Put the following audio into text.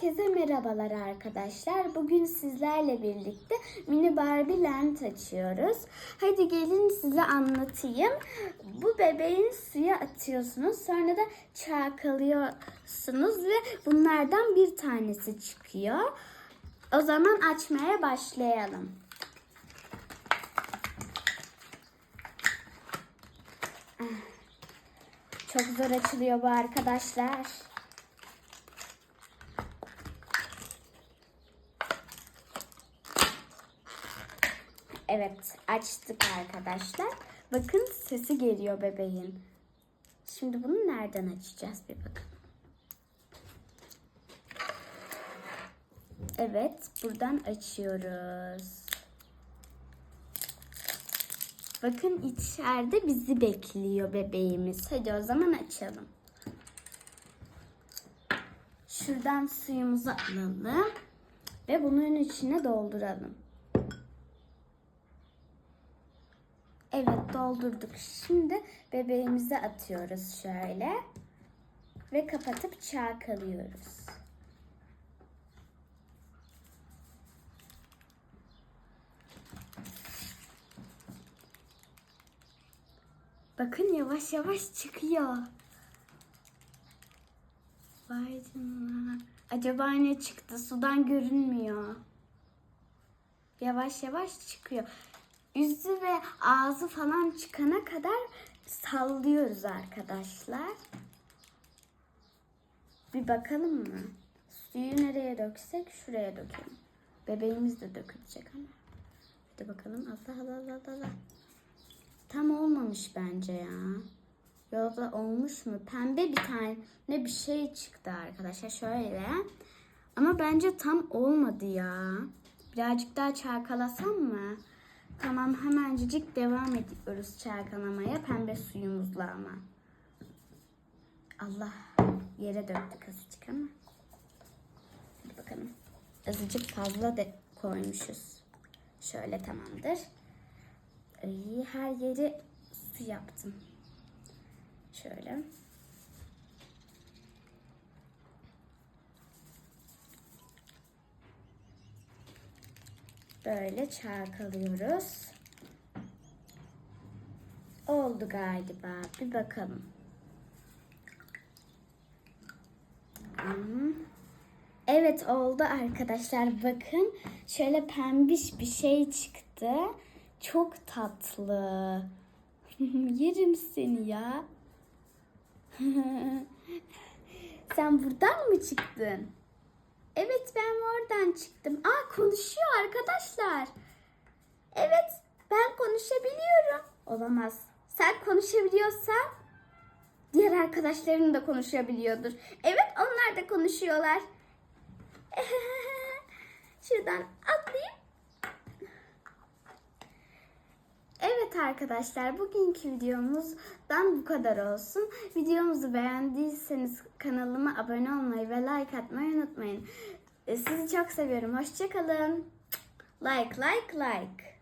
Herkese merhabalar arkadaşlar. Bugün sizlerle birlikte mini Barbie Land açıyoruz. Hadi gelin size anlatayım. Bu bebeğin suya atıyorsunuz. Sonra da çalkalıyorsunuz ve bunlardan bir tanesi çıkıyor. O zaman açmaya başlayalım. Ah, Çok zor açılıyor bu arkadaşlar. Evet açtık arkadaşlar. Bakın sesi geliyor bebeğin. Şimdi bunu nereden açacağız bir bakalım. Evet buradan açıyoruz. Bakın içeride bizi bekliyor bebeğimiz. Hadi o zaman açalım. Şuradan suyumuzu alalım ve bunun içine dolduralım. Evet doldurduk. Şimdi bebeğimizi atıyoruz şöyle. Ve kapatıp çalkalıyoruz. Bakın yavaş yavaş çıkıyor. Vay canına. Acaba ne çıktı? Sudan görünmüyor. Yavaş yavaş çıkıyor yüzü ve ağzı falan çıkana kadar sallıyoruz arkadaşlar. Bir bakalım mı? Suyu nereye döksek şuraya dökelim. Bebeğimiz de dökülecek ama. Hadi bakalım. Allah Allah Allah Allah. Tam olmamış bence ya. Yolda olmuş mu? Pembe bir tane ne bir şey çıktı arkadaşlar. Şöyle. Ama bence tam olmadı ya. Birazcık daha çalkalasam mı? Tamam hemencik devam ediyoruz çalkalamaya pembe suyumuzla ama. Allah yere döktük azıcık ama. Hadi bakalım. Azıcık fazla da koymuşuz. Şöyle tamamdır. Ay, her yeri su yaptım. Şöyle. Böyle çalkalıyoruz. Oldu galiba. Bir bakalım. Hmm. Evet oldu arkadaşlar. Bakın şöyle pembiş bir şey çıktı. Çok tatlı. Yerim seni ya. Sen buradan mı çıktın? Evet ben oradan çıktım. Aa konuşuyor arkadaşlar. Evet ben konuşabiliyorum. Olamaz. Sen konuşabiliyorsan diğer arkadaşların da konuşabiliyordur. Evet onlar da konuşuyorlar. Şuradan atlayayım. Evet arkadaşlar bugünkü videomuzdan bu kadar olsun. Videomuzu beğendiyseniz kanalıma abone olmayı ve like atmayı unutmayın. Sizi çok seviyorum. Hoşçakalın. Like like like.